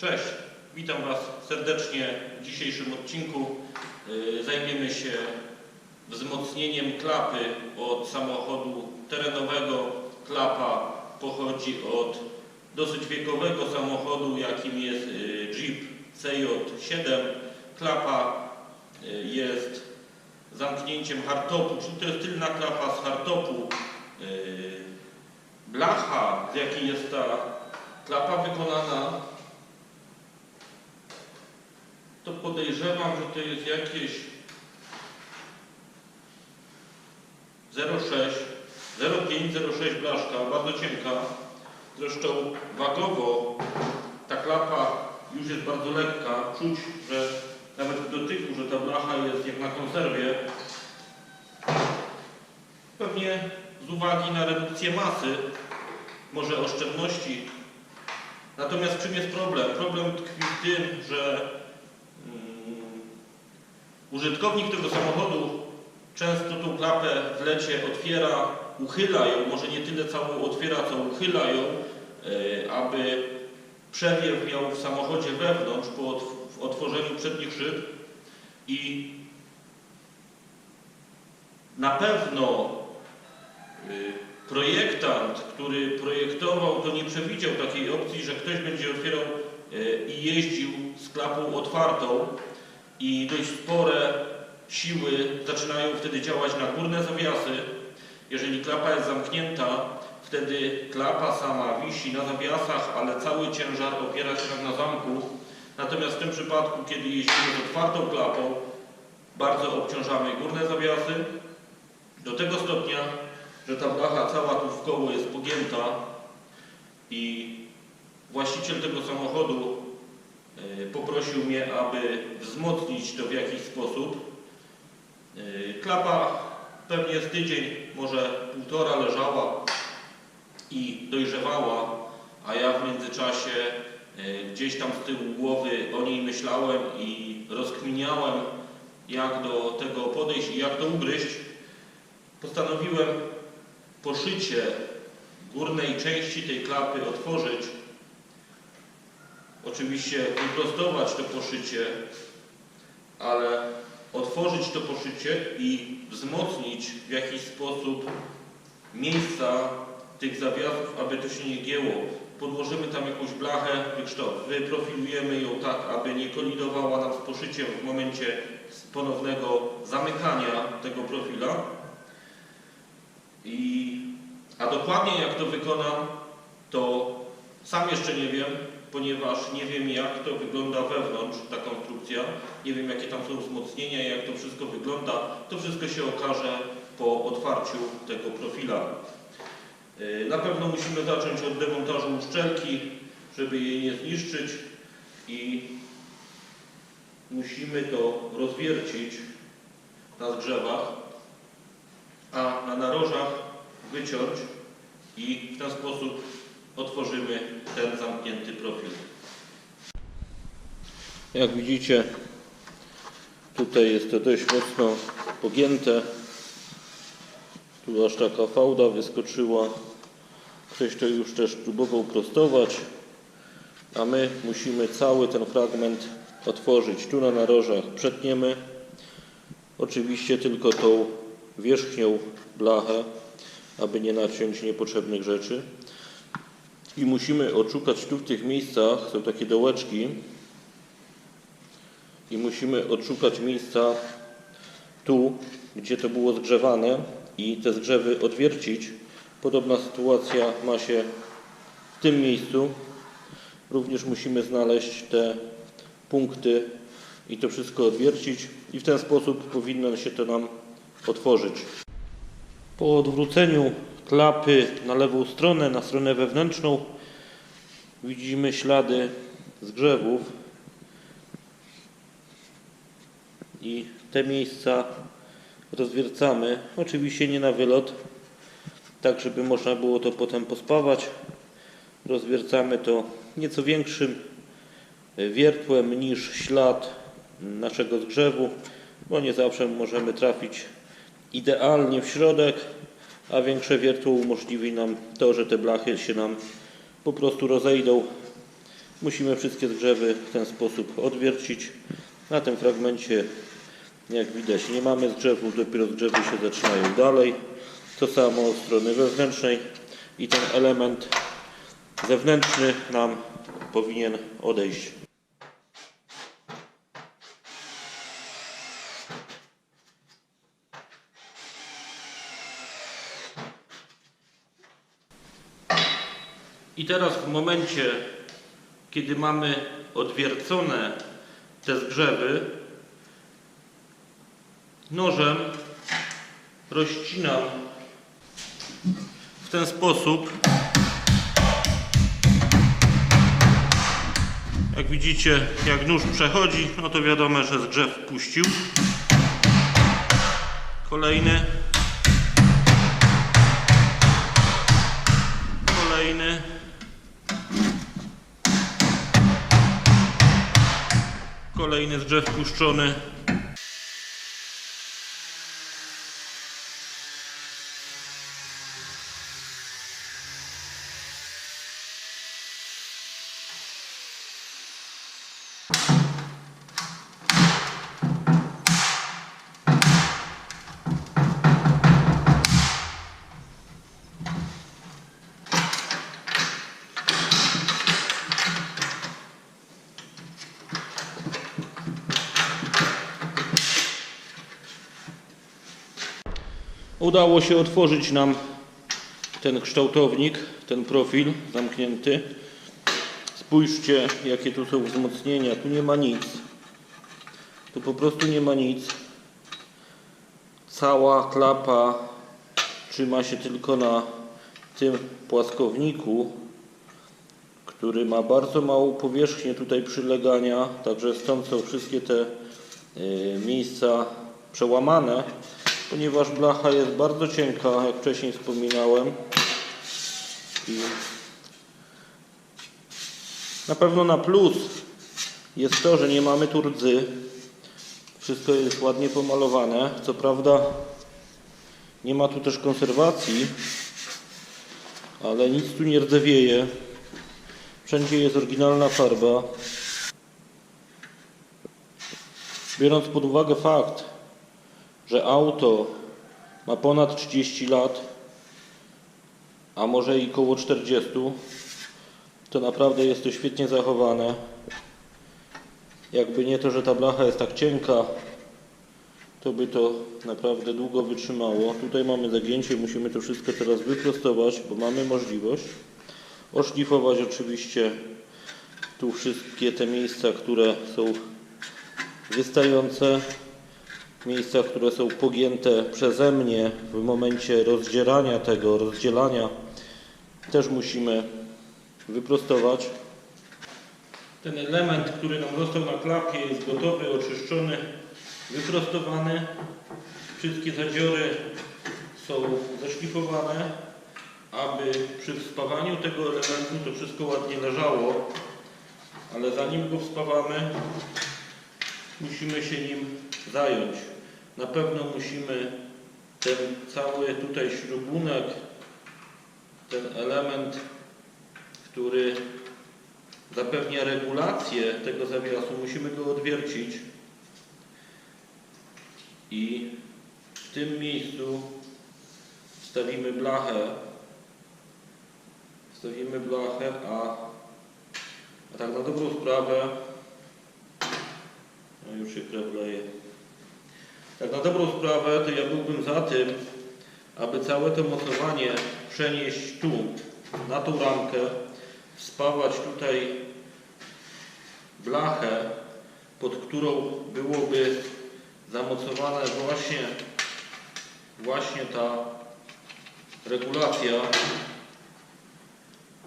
Cześć, witam Was serdecznie w dzisiejszym odcinku. Yy, Zajmiemy się wzmocnieniem klapy od samochodu terenowego. Klapa pochodzi od dosyć wiekowego samochodu, jakim jest yy, Jeep CJ7. Klapa yy, jest zamknięciem hardtopu, czyli to jest tylna klapa z hardtopu. Yy, Blacha, z jakiej jest ta klapa wykonana, to podejrzewam, że to jest jakieś 0,6, 0,5, 0,6 blaszka, bardzo cienka. Zresztą wagowo ta klapa już jest bardzo lekka. Czuć, że nawet w dotyku, że ta blacha jest jak na konserwie. Pewnie z uwagi na redukcję masy, może oszczędności. Natomiast czym jest problem? Problem tkwi w tym, że Użytkownik tego samochodu często tą klapę w lecie otwiera, uchyla ją, może nie tyle całą otwiera, co uchyla ją, e, aby przewiew miał w samochodzie wewnątrz po otworzeniu przednich szyb i na pewno y, projektant, który projektował, to nie przewidział takiej opcji, że ktoś będzie otwierał y, i jeździł z klapą otwartą i dość spore siły zaczynają wtedy działać na górne zawiasy. Jeżeli klapa jest zamknięta, wtedy klapa sama wisi na zawiasach, ale cały ciężar opiera się na zamku. Natomiast w tym przypadku, kiedy jeździmy z otwartą klapą, bardzo obciążamy górne zawiasy do tego stopnia, że ta blacha cała tu w koło jest pogięta i właściciel tego samochodu poprosił mnie, aby wzmocnić to w jakiś sposób. E, Klapa pewnie z tydzień, może półtora leżała i dojrzewała, a ja w międzyczasie e, gdzieś tam z tyłu głowy o niej myślałem i rozkminiałem, jak do tego podejść i jak to ugryźć. Postanowiłem poszycie górnej części tej klapy otworzyć. Oczywiście wyprostować to poszycie, ale otworzyć to poszycie i wzmocnić w jakiś sposób miejsca tych zawiasów, aby to się nie gięło. Podłożymy tam jakąś blachę, wyprofilujemy ją tak, aby nie kolidowała nam z poszyciem w momencie ponownego zamykania tego profila. I, a dokładnie jak to wykonam, to sam jeszcze nie wiem, ponieważ nie wiem jak to wygląda wewnątrz, ta konstrukcja. Nie wiem jakie tam są wzmocnienia, jak to wszystko wygląda. To wszystko się okaże po otwarciu tego profila. Yy, Na pewno musimy zacząć od demontażu uszczelki, żeby jej nie zniszczyć i musimy to rozwiercić na zgrzewach a na narożach wyciąć i w ten sposób otworzymy ten zamknięty profil. Jak widzicie, tutaj jest to dość mocno pogięte. Tu aż taka fałda wyskoczyła. Ktoś to już też próbował prostować, a my musimy cały ten fragment otworzyć. Tu na narożach przetniemy. Oczywiście tylko tą wierzchnią blachę, aby nie naciąć niepotrzebnych rzeczy. I musimy odszukać tu w tych miejscach, są takie dołeczki, i musimy odszukać miejsca tu, gdzie to było zgrzewane i te zgrzewy odwiercić. Podobna sytuacja ma się w tym miejscu. Również musimy znaleźć te punkty i to wszystko odwiercić i w ten sposób powinno się to nam otworzyć. Po odwróceniu klapy na lewą stronę, na stronę wewnętrzną, widzimy ślady zgrzewów i te miejsca rozwiercamy. Oczywiście nie na wylot, tak żeby można było to potem pospawać. Rozwiercamy to nieco większym wiertłem niż ślad naszego zgrzewu, bo nie zawsze możemy trafić idealnie w środek, a większe wiertło umożliwi nam to, że te blachy się nam po prostu rozejdą Musimy wszystkie zgrzewy w ten sposób odwiercić. Na tym fragmencie, jak widać, nie mamy zgrzewów, dopiero zgrzewy się zaczynają dalej. To samo od strony wewnętrznej i ten element zewnętrzny nam powinien odejść. Teraz w momencie, kiedy mamy odwiercone te zgrzewy, nożem rozcinam w ten sposób. Jak widzicie, jak nóż przechodzi, no to wiadomo, że zgrzew puścił. Kolejny. Kolejny zgrzew puszczony. Udało się otworzyć nam ten kształtownik, ten profil zamknięty. Spójrzcie, jakie tu są wzmocnienia. Tu nie ma nic. Tu po prostu nie ma nic. Cała klapa trzyma się tylko na tym płaskowniku, który ma bardzo małą powierzchnię tutaj przylegania, także stąd są wszystkie te y, miejsca przełamane, ponieważ blacha jest bardzo cienka, jak wcześniej wspominałem. I na pewno na plus jest to, że nie mamy tu rdzy. Wszystko jest ładnie pomalowane. Co prawda nie ma tu też konserwacji, ale nic tu nie rdzewieje. Wszędzie jest oryginalna farba. Biorąc pod uwagę fakt, że auto ma ponad 30 lat, a może i koło 40, to naprawdę jest to świetnie zachowane. Jakby nie to, że ta blacha jest tak cienka, to by to naprawdę długo wytrzymało. Tutaj mamy zagięcie, musimy to wszystko teraz wyprostować, bo mamy możliwość. Oszlifować oczywiście tu wszystkie te miejsca, które są wystające, miejsca, które są pogięte przeze mnie w momencie rozdzierania tego, rozdzielania, też musimy wyprostować. Ten element, który nam został na klapie jest gotowy, oczyszczony, wyprostowany. Wszystkie zadziory są zaszlifowane, aby przy wspawaniu tego elementu to wszystko ładnie leżało. Ale zanim go wspawamy, musimy się nim zająć. Na pewno musimy ten cały tutaj śrubunek, ten element, który zapewnia regulację tego zawiasu, musimy go odwiercić. I w tym miejscu wstawimy blachę. Wstawimy blachę, a, a tak na dobrą sprawę no już się krew leje tak na dobrą sprawę to ja byłbym za tym aby całe to mocowanie przenieść tu na tą ramkę spawać tutaj blachę, pod którą byłoby zamocowana właśnie, właśnie ta regulacja,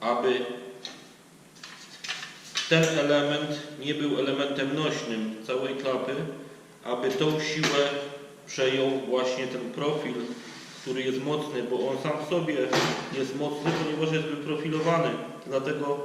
aby ten element nie był elementem nośnym całej klapy, aby tą siłę przejął właśnie ten profil, który jest mocny, bo on sam w sobie jest mocny, ponieważ jest wyprofilowany. Dlatego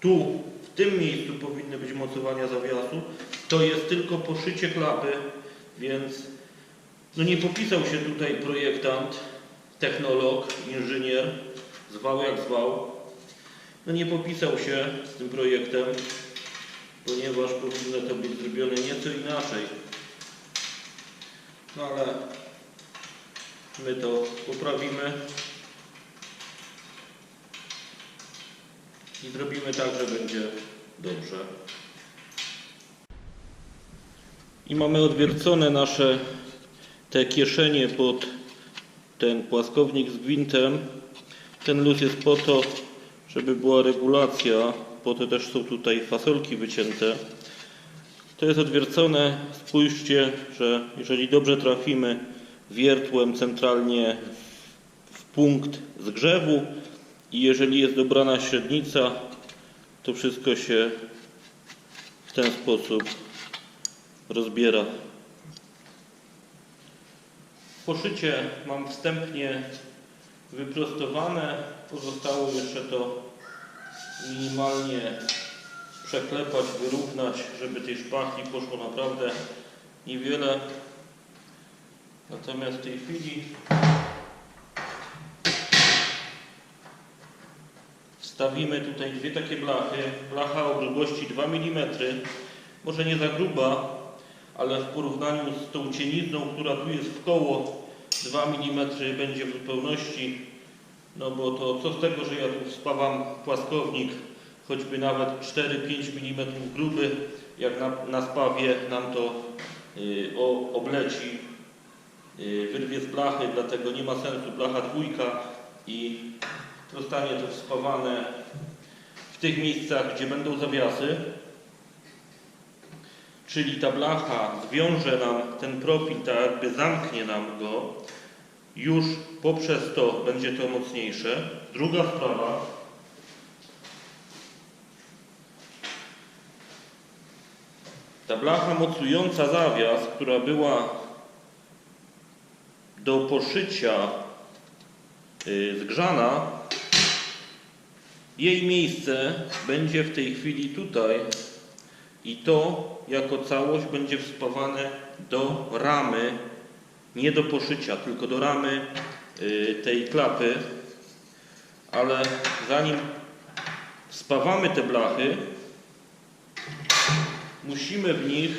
tu, w tym miejscu powinny być mocowania zawiasu. To jest tylko poszycie klapy, więc no nie popisał się tutaj projektant, technolog, inżynier, zwał jak zwał. no nie popisał się z tym projektem, ponieważ powinno to być zrobione nieco inaczej. No ale my to poprawimy i zrobimy tak, że będzie dobrze. I mamy odwiercone nasze te kieszenie pod ten płaskownik z gwintem. Ten luz jest po to, żeby była regulacja. Po to też są tutaj fasolki wycięte. To jest odwiercone. Spójrzcie, że jeżeli dobrze trafimy wiertłem centralnie w, punkt zgrzewu i jeżeli jest dobrana średnica, to wszystko się w ten sposób rozbiera. Poszycie mam wstępnie wyprostowane. Pozostało jeszcze to minimalnie przeklepać, wyrównać, żeby tej szpachli poszło naprawdę niewiele. Natomiast w tej chwili wstawimy tutaj dwie takie blachy. Blacha o grubości 2 mm, może nie za gruba, ale w porównaniu z tą cienizną, która tu jest w koło 2 mm będzie w zupełności, no bo to co z tego, że ja tu spawam płaskownik, choćby nawet 4-5 mm gruby, jak na, na spawie nam to y, o, obleci, y, wyrwie z blachy, dlatego nie ma sensu blacha dwójka i zostanie to spawane w tych miejscach, gdzie będą zawiasy. Czyli ta blacha zwiąże nam ten profil, tak jakby zamknie nam go, już poprzez to będzie to mocniejsze. Druga sprawa. Ta blacha mocująca zawias, która była do poszycia y, zgrzana, jej miejsce będzie w tej chwili tutaj i to jako całość będzie wspawane do ramy, nie do poszycia, tylko do ramy y, tej klapy. Ale zanim spawamy te blachy, musimy w nich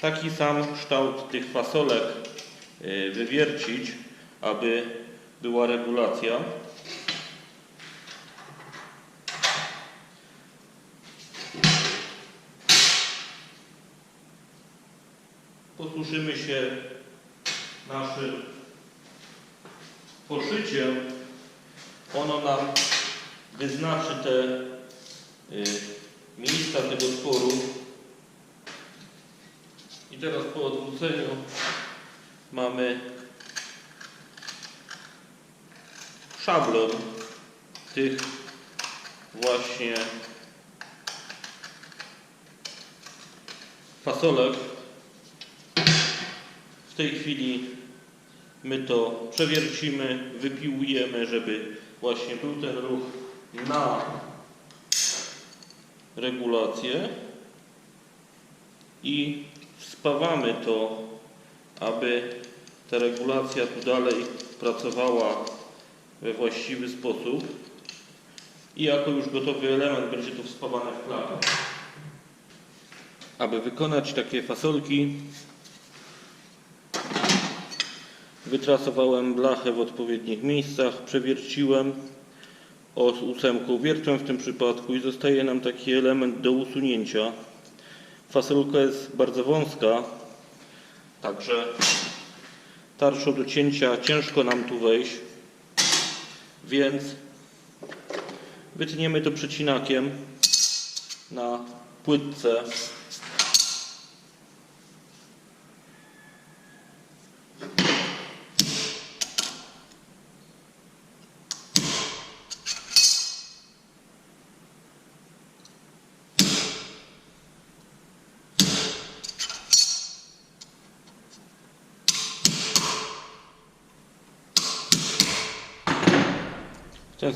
taki sam kształt tych fasolek y, wywiercić, aby była regulacja. posłużymy się naszym poszyciem. Ono nam wyznaczy te y, miejsca tego sporu. Teraz po odwróceniu mamy szablon tych właśnie fasolek. W tej chwili my to przewiercimy, wypiłujemy, żeby właśnie był ten ruch na regulację i spawamy to, aby ta regulacja tu dalej pracowała we właściwy sposób i jako już gotowy element będzie to wspawane w klapę. Aby wykonać takie fasolki Wytrasowałem blachę w odpowiednich miejscach, przewierciłem o ósemką wiertłem w tym przypadku i zostaje nam taki element do usunięcia. Fasolka jest bardzo wąska, także tarczą do cięcia ciężko nam tu wejść, więc wytniemy to przecinakiem na płytce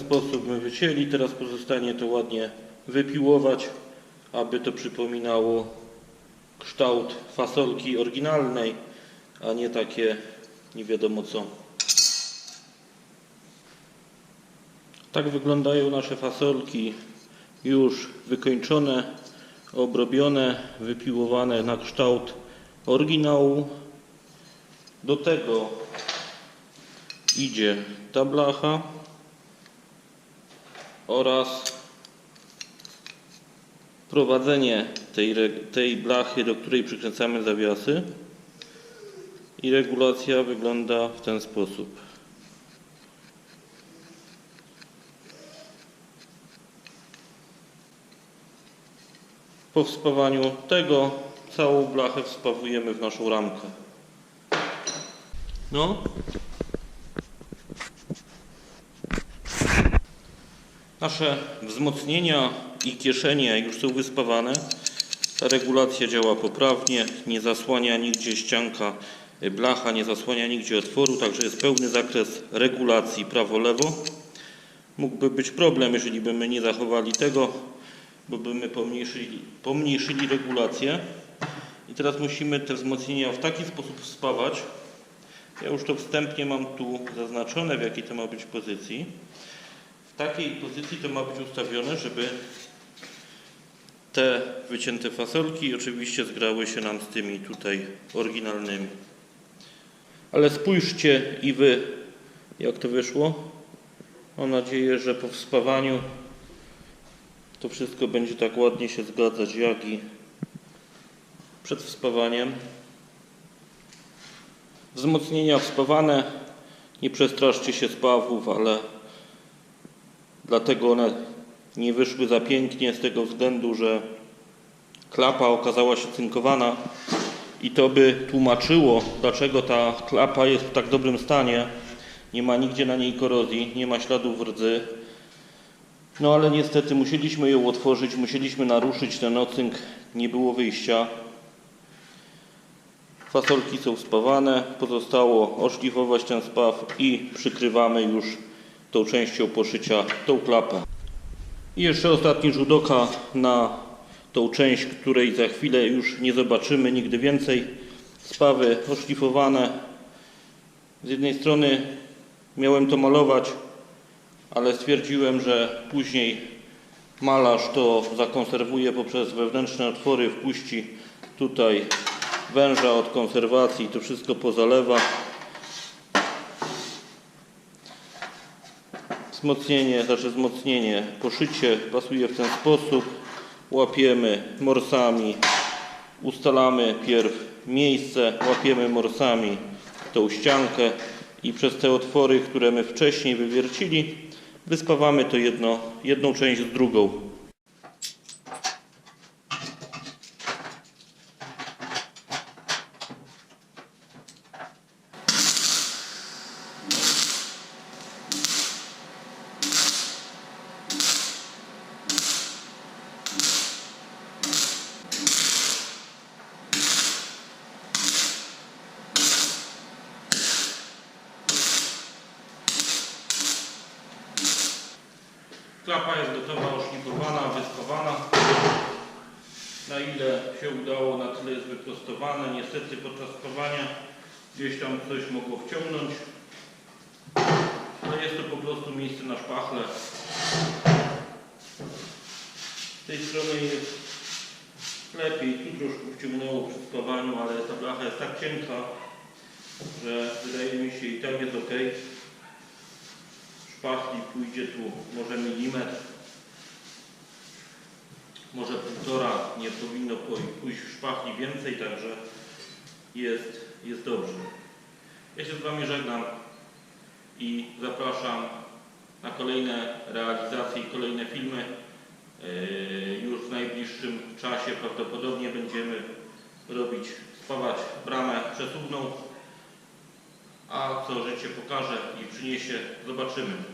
sposób my wycięli. Teraz pozostanie to ładnie wypiłować, aby to przypominało kształt fasolki oryginalnej, a nie takie nie wiadomo co. Tak wyglądają nasze fasolki już wykończone, obrobione, wypiłowane na kształt oryginału. Do tego idzie ta blacha oraz prowadzenie tej, tej blachy, do której przykręcamy zawiasy i regulacja wygląda w ten sposób. Po wspawaniu tego całą blachę wspawujemy w naszą ramkę. No. Nasze wzmocnienia i kieszenie już są wyspawane. Ta regulacja działa poprawnie, nie zasłania nigdzie ścianka y, blacha, nie zasłania nigdzie otworu, także jest pełny zakres regulacji prawo-lewo. Mógłby być problem, jeżeli by my nie zachowali tego, bo by my pomniejszyli, pomniejszyli regulację. I teraz musimy te wzmocnienia w taki sposób wspawać. Ja już to wstępnie mam tu zaznaczone, w jakiej to ma być pozycji. W takiej pozycji to ma być ustawione, żeby te wycięte fasolki oczywiście zgrały się nam z tymi tutaj oryginalnymi. Ale spójrzcie i Wy, jak to wyszło. Mam nadzieję, że po wspawaniu to wszystko będzie tak ładnie się zgadzać, jak i przed wspawaniem. Wzmocnienia wspawane. Nie przestraszcie się spawów, ale dlatego one nie wyszły za pięknie z tego względu, że klapa okazała się cynkowana i to by tłumaczyło, dlaczego ta klapa jest w tak dobrym stanie. Nie ma nigdzie na niej korozji, nie ma śladów rdzy. No ale niestety musieliśmy ją otworzyć, musieliśmy naruszyć ten ocynk, nie było wyjścia. Fasolki są spawane, pozostało oszlifować ten spaw i przykrywamy już tą częścią poszycia tą klapę. I jeszcze ostatni rzut oka na tą część, której za chwilę już nie zobaczymy nigdy więcej. Spawy oszlifowane. Z jednej strony miałem to malować, ale stwierdziłem, że później malarz to zakonserwuje poprzez wewnętrzne otwory, wpuści tutaj węża od konserwacji, to wszystko pozalewa. Wzmocnienie, znaczy wzmocnienie, poszycie pasuje w ten sposób. Łapiemy morsami, ustalamy pierw miejsce, łapiemy morsami tą ściankę i przez te otwory, które my wcześniej wywiercili, wyspawamy to jedno, jedną część z drugą. Klapa jest gotowa, oszlifowana, wyspawana. Na ile się udało, na tyle jest wyprostowane. Niestety podczas spawania gdzieś tam coś mogło wciągnąć. Ale jest to po prostu miejsce na szpachle. Z tej strony jest lepiej. Tu troszkę wciągnęło przy spawaniu, ale ta blacha jest tak cienka, że wydaje mi się i tak jest ok szpachli pójdzie tu może milimetr, może półtora, nie powinno pójść w szpachli więcej, także jest, jest dobrze. Ja się z Wami żegnam i zapraszam na kolejne realizacje i kolejne filmy. Yy, Już w najbliższym czasie prawdopodobnie będziemy robić, spawać bramę przesuwną. A co życie pokaże i przyniesie, zobaczymy.